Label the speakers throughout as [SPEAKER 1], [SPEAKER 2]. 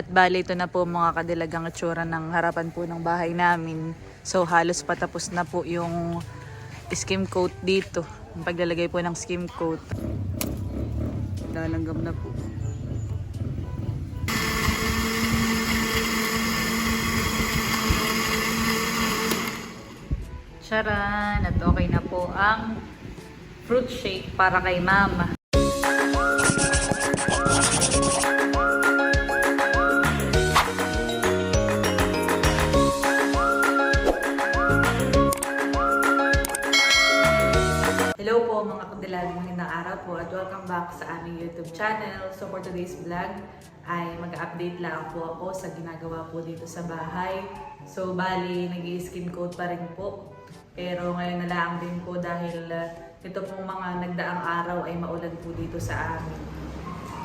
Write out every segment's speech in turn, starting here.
[SPEAKER 1] At bali ito na po mga kadilagang itsura ng harapan po ng bahay namin. So halos patapos na po yung skim coat dito. Yung paglalagay po ng skim coat. Lalanggam na po. Charan! At okay na po ang fruit shake para kay mama. Mga kadilag, magandang araw po at welcome back sa aming YouTube channel. So for today's vlog ay mag-update lang po ako sa ginagawa po dito sa bahay. So bali, nag skin coat pa rin po. Pero ngayon na lang din po dahil uh, ito pong mga nagdaang araw ay maulan po dito sa amin.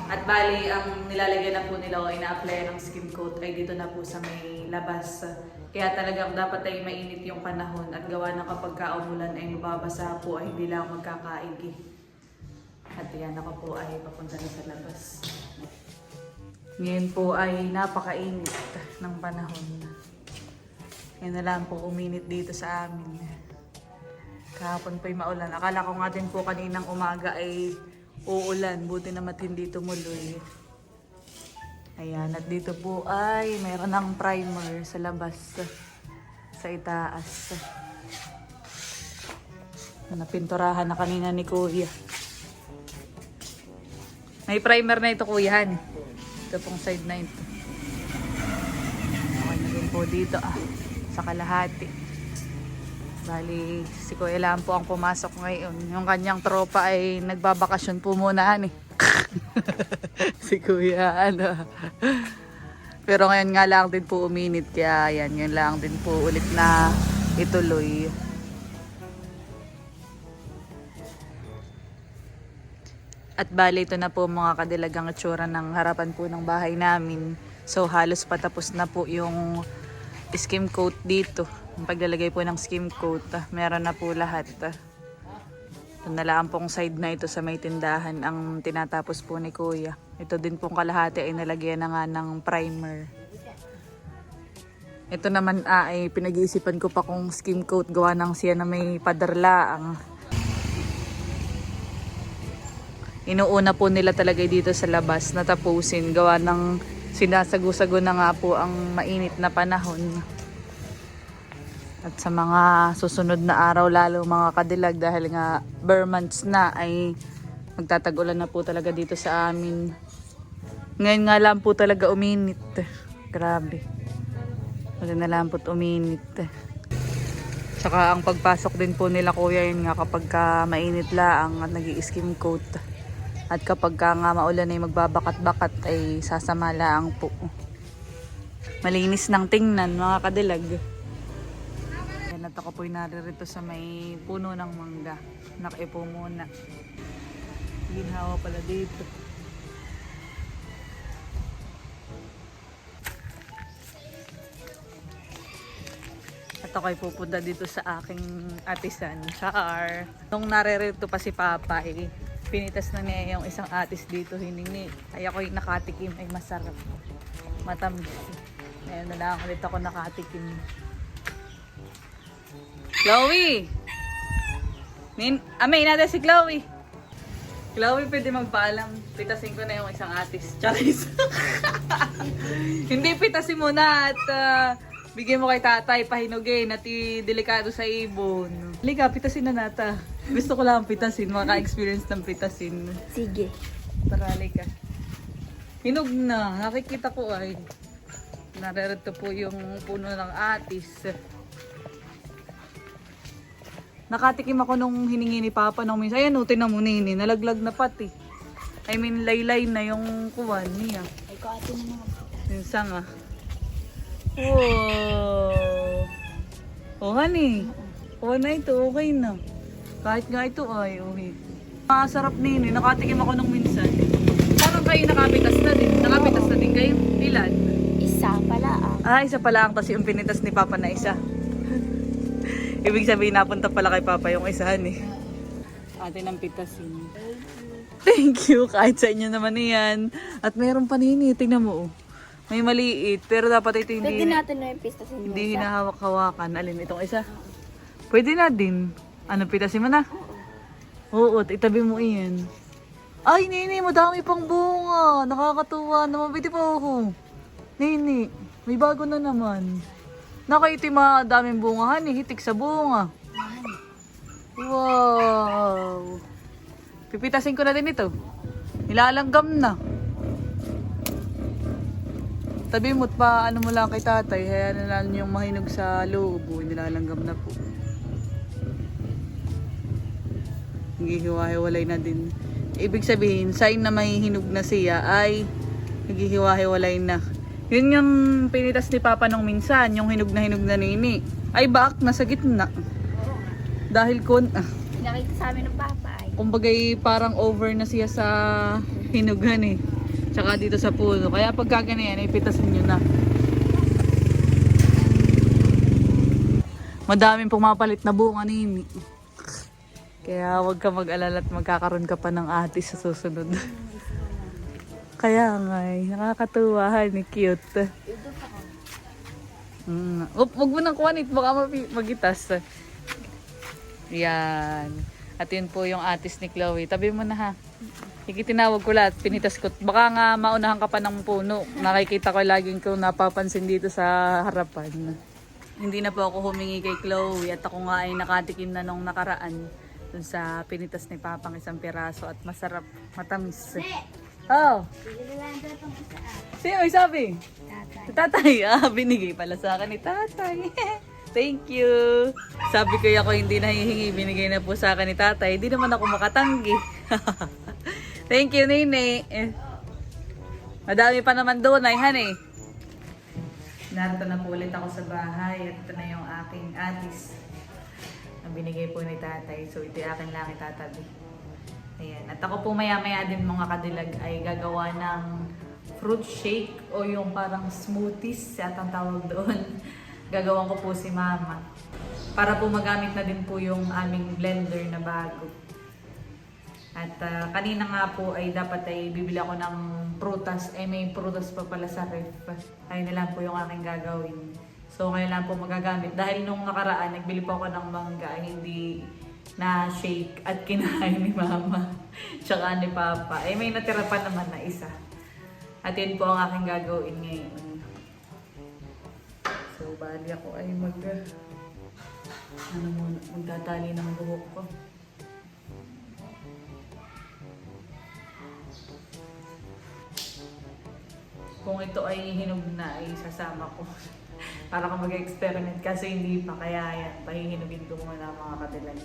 [SPEAKER 1] At bali, ang nilalagyan na po nila o ina-apply ng skin coat ay dito na po sa may labas. Kaya talagang dapat ay mainit yung panahon at gawa na kapag kaumulan ay mababasa po ay hindi lang magkakaigi. At yan ako po ay papunta na sa labas. Ngayon po ay napakainit ng panahon. Yan na lang po uminit dito sa amin. Kahapon pa maulan. Akala ko nga din po kaninang umaga ay uulan. Buti naman hindi tumuloy. Ayan, at dito po ay mayroon ng primer sa labas. Sa itaas. Napinturahan na kanina ni Kuya. May primer na ito, Kuya. Han. Ito pong side na ito. Okay na din po dito ah. Sa kalahati. Bali, si Kuya lang po ang pumasok ngayon. Yung kanyang tropa ay nagbabakasyon po muna eh. si Kuya, ano. Pero ngayon nga lang din po uminit, kaya yan, yun lang din po ulit na ituloy. At bali ito na po mga kadilagang itsura ng harapan po ng bahay namin. So halos patapos na po yung skim coat dito. Yung paglalagay po ng skim coat, ah, meron na po lahat. Ito na lang pong side na ito sa may tindahan ang tinatapos po ni Kuya. Ito din pong kalahati ay nalagyan na nga ng primer. Ito naman ah, ay pinag-iisipan ko pa kung skim coat gawa ng siya na may padarlaang. Inuuna po nila talaga dito sa labas na tapusin gawa ng sinasago-sago na nga po ang mainit na panahon. At sa mga susunod na araw lalo mga kadilag dahil nga bare months na ay magtatagulan na po talaga dito sa amin. Ngayon nga lang po talaga uminit. Grabe. Wala na lang po't uminit. Tsaka ang pagpasok din po nila kuya yun nga kapag ka mainit laang at nag skim coat. At kapag ka nga maulan ay magbabakat-bakat ay sasama laang po. Malinis ng tingnan mga kadilag. Yan at ako po'y naririto sa may puno ng mangga. Nakipo muna. Ginhawa pala dito. At ako'y pupunta dito sa aking atisan, Char. Nung naririto pa si Papa, eh, pinitas na niya yung isang atis dito hiningi. Ay ako'y nakatikim, ay masarap. Matamis. Ngayon na lang ulit ako nakatikim. Chloe! Min Amay natin si Chloe. Chloe, pwede magpaalam. Pitasin ko na yung isang atis. Charis. Hindi, pitasin mo na at ah, bigyan mo kay tatay pahinugin at i-delikado sa ibon. Halika, pitasin na nata. Gusto ko lang pitasin, maka-experience ng pitasin.
[SPEAKER 2] Sige.
[SPEAKER 1] Tara, halika. Hinog na. Nakikita ko ay. Narerito po yung puno ng atis. Nakatikim ako nung hiningi ni Papa nung minsan. Ayan, utin na mo nini. Nalaglag na pati. I mean, laylay na yung kuwan niya.
[SPEAKER 2] Ay, ko atin na naman.
[SPEAKER 1] Minsan nga. Wow! Oh, honey. Oh, na ito. Okay na. Kahit nga ito ay, okay. Masarap nini. Nakatikim ako nung minsan. Parang kayo nakapitas na din. Nakapitas na din kayo. Ilan?
[SPEAKER 2] Isa pala ah.
[SPEAKER 1] Ah, isa pala ang kasi yung pinitas ni Papa na isa. Ibig sabihin, napunta pala kay Papa yung isahan eh. Atin ang pitasin. Thank you. Kahit sa inyo naman yan. At meron pa nini. Tingnan mo. oh. May maliit, pero dapat ito
[SPEAKER 2] Pwede
[SPEAKER 1] hindi,
[SPEAKER 2] natin na yung inyo.
[SPEAKER 1] hindi hinahawak-hawakan. Alin, itong isa? Pwede na din. Ano, pitasin mo na? Oo, itabi mo iyan. Ay, Nini, madami pang bunga. Nakakatuwa naman. Pwede pa ako. Nini, may bago na naman. Nakaitim daming bungahan, eh. hitik sa bunga. Wow! Pipitasin ko na din ito. Nilalanggam na. Tabi mo't pa ano mo lang kay tatay, kaya na lang yung mahinog sa loob, oh, nilalanggam na po. Naghihiwa-hiwalay na din. Ibig sabihin, sign na may hinog na siya ay naghihiwa-hiwalay na. Yun yung pinitas ni Papa nung minsan, yung hinog na hinog na nini. Ay baak na sa gitna. Dahil kon, ah,
[SPEAKER 2] Pinakita sa amin ng papa ay.
[SPEAKER 1] kumbagay parang over na siya sa hinugan eh. Tsaka dito sa puno. Kaya pag yan, ipitasin nyo na. Madaming pumapalit na bunga nini. Kaya huwag ka mag-alala at magkakaroon ka pa ng ate sa susunod. Kaya nga eh, nakakatuwa, ni cute. Mm. Up, wag mo nang kuwanit, baka magitas. Yan. At yun po yung atis ni Chloe. Tabi mo na ha. Ikitinawag ko lahat, pinitas ko. Baka nga maunahan ka pa ng puno. Nakikita ko laging ko napapansin dito sa harapan. Hindi na po ako humingi kay Chloe at ako nga ay nakatikim na nung nakaraan dun sa pinitas ni Papang isang piraso at masarap, matamis. Oh, sino may sabi?
[SPEAKER 2] Tatay.
[SPEAKER 1] Tatay, ah, binigay pala sa akin ni Tatay. Thank you. Sabi ko ako hindi nahihingi, binigay na po sa akin ni Tatay. Hindi naman ako makatanggi. Thank you, Nene. Eh, Madami pa naman doon, ay honey. Narito na po ulit ako sa bahay at ito na yung aking atis. Ang binigay po ni tatay. So ito yung akin lang itatabi. Ayan. At ako po maya-maya din mga kadilag ay gagawa ng fruit shake o yung parang smoothies at ang tawag doon. Gagawan ko po si mama. Para po magamit na din po yung aming blender na bago. At ah, kanina nga po ay dapat ay bibili ako ng prutas. Eh may prutas pa pala sa ref. Ayun na lang po yung aking gagawin. So ngayon lang po magagamit. Dahil nung nakaraan, nagbili po ako ng mangga. Hindi na shake at kinain ni mama. Tsaka ni papa. Eh may natira pa naman na isa. At yun po ang aking gagawin ngayon. So bali ako ay mag... Ano muna, magtatali ng buhok ko. Kung ito ay hinog na, ay sasama ko. Para ka mag-experiment kasi hindi pa. Kaya yan, pahihinugin ko muna ang mga katilag.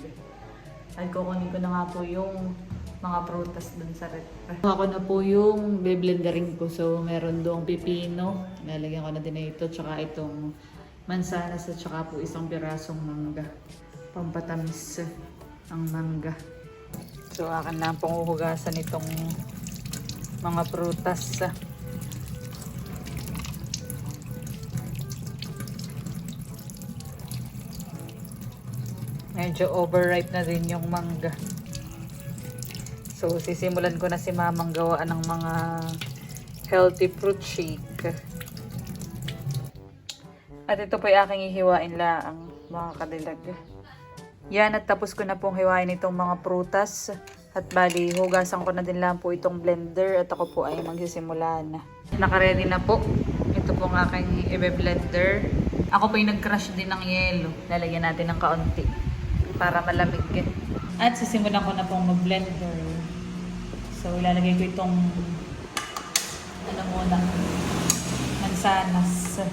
[SPEAKER 1] At kukunin ko na nga po yung mga prutas dun sa rep. Ako na po yung beblenderin ko. So, meron doong pipino. Nalagyan ko na din na ito. Tsaka itong mansanas at tsaka po isang pirasong mangga. Pampatamis ang mangga. So, akin lang pong uhugasan itong mga prutas. Medyo overripe na din yung mangga. So, sisimulan ko na si mamang gawaan ng mga healthy fruit shake. At ito po yung aking ihiwain laang mga kadilag. Yan, at tapos ko na pong hiwain itong mga prutas. At bali, hugasan ko na din lang po itong blender at ako po ay magsisimula na. Nakaready na po. Ito po ang aking ibe-blender. Ako po yung nag-crush din ng yelo. Lalagyan natin ng kaunti para malamig. At sisimulan ko na pong mag-blender. So, ilalagay ko itong ano muna, mansanas.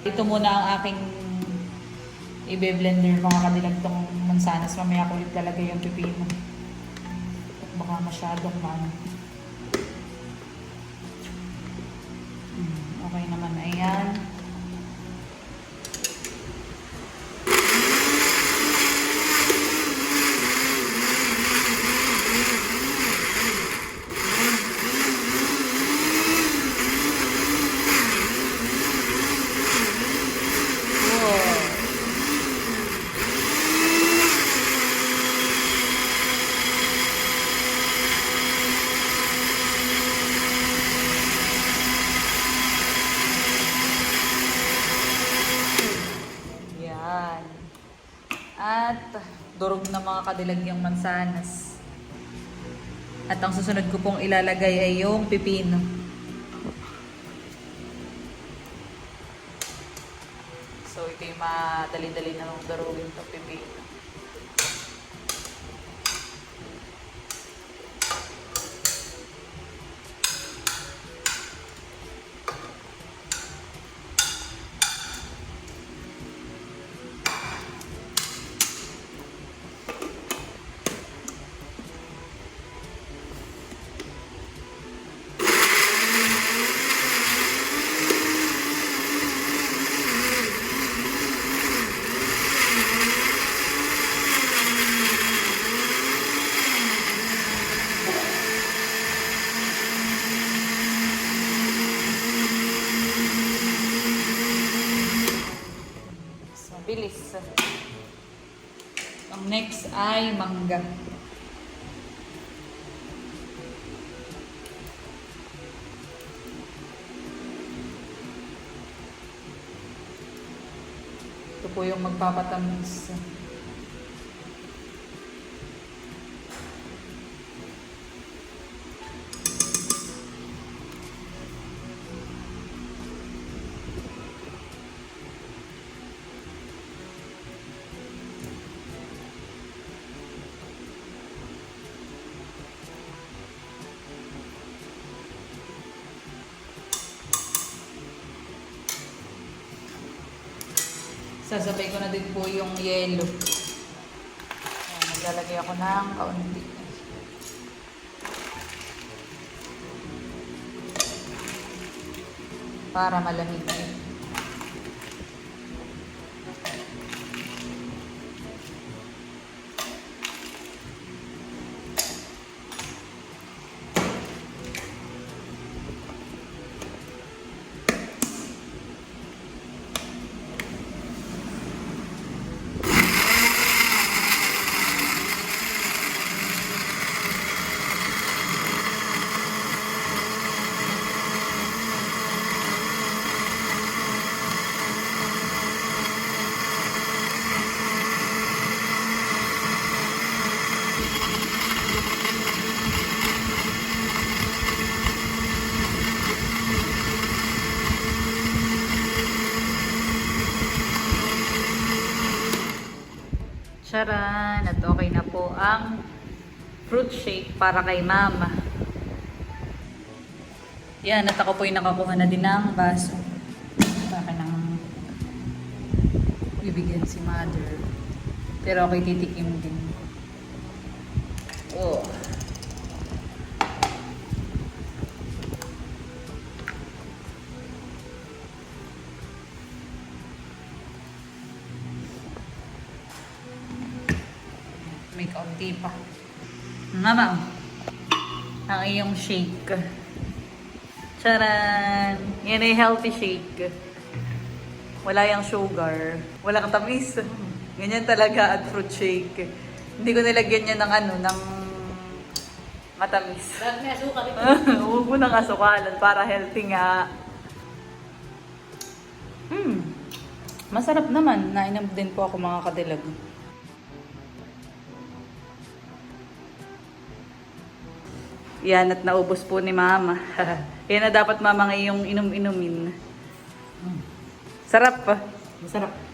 [SPEAKER 1] Ito muna ang aking ibe-blender mga kadilag tong mansanas. Mamaya ko ulit talaga yung pipino. Baka masyadong man. Hmm, okay naman. Ayan. At durog na mga kadilagyang mansanas. At ang susunod ko pong ilalagay ay yung pipino. So ito yung madali-dali na mong durugin to pipino. Next ay mangga. Ito po yung magpapatamis. Sasabay ko na din po yung yellow. Ayan, maglalagay ako ng kaunti. Para malamig. Charan! At okay na po ang fruit shake para kay mama. Yan, at ako po yung nakakuha na din ng baso. Baka nang bibigyan si mother. Pero ako'y titikim din. Shake. Charan! Yan ay healthy shake. Wala yung sugar. Wala kang tamis. Ganyan talaga at fruit shake. Hindi ko nilagyan yan ng ano, ng matamis.
[SPEAKER 2] Bakit may asukal ito?
[SPEAKER 1] Huwag mo nang asukalan para healthy nga. Hmm. Masarap naman. Nainom din po ako mga kadilag. Yan at naubos po ni mama. Yan na dapat mama ngayong inom-inumin. Sarap pa.
[SPEAKER 2] Masarap.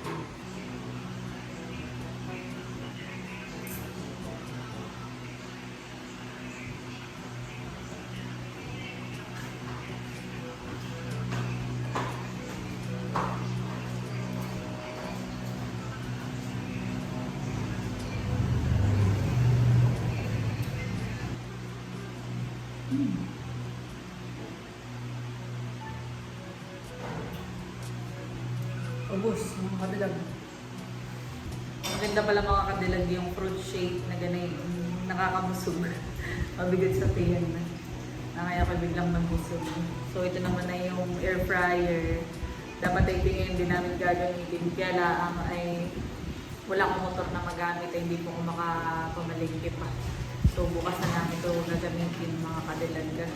[SPEAKER 1] Maganda pala mga kadilag yung fruit shake na ganay, nakakabusog. Mabigat sa tiyan na. Na kaya ako biglang mabusog. So ito naman na yung air fryer. Dapat ay tingin din namin gagamitin. Kaya lang ay wala akong motor na magamit ay hindi po ako makapamalingki pa. So bukas na namin ito gagamitin mga kadilag.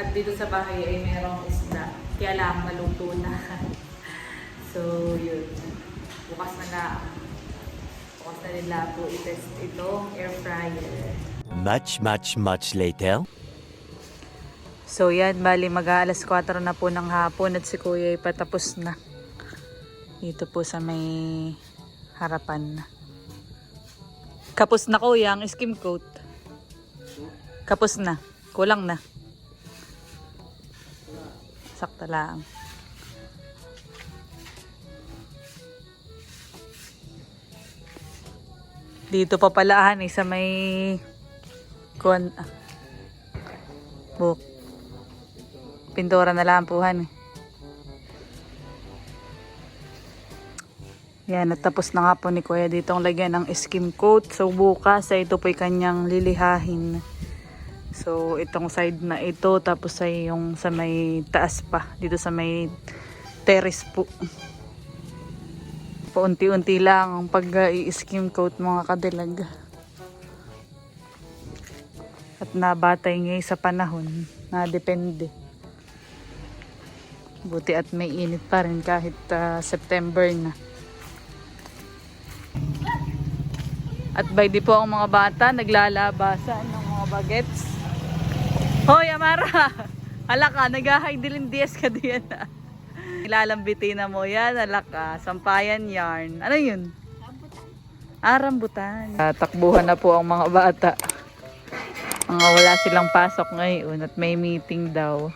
[SPEAKER 1] At dito sa bahay ay merong isda. Kaya lang maluto na. So, yun. Bukas na na. Na nila po i-test itong air fryer.
[SPEAKER 3] Much, much, much later.
[SPEAKER 1] So yan, bali mag alas 4 na po ng hapon at si Kuya ay patapos na. Dito po sa may harapan. Kapos na Kuya ang skim coat. Kapos na. Kulang na. Sakta lang. Dito pa pala ani sa may kuan ah, book. Pintura na lang po han. Yan, natapos na nga po ni Kuya dito ang lagyan ng skim coat. So bukas ay ito po'y kanyang lilihahin. So itong side na ito tapos ay yung sa may taas pa. Dito sa may terrace po. Paunti-unti lang ang pag-i-skim coat mga kadilag. At nabatay ngayon sa panahon na depende. Buti at may init pa rin kahit ah, September na. At by di po ang mga bata naglalabasan ng mga bagets. Hoy Amara! Hala ka, nag-high-dilin-dies ka diyan ah. Ilalambitin na mo yan, hala ka. Sampayan yarn. Ano yun? Ah, rambutan. Ah, takbuhan na po ang mga bata. Mga wala silang pasok ngayon at may meeting daw.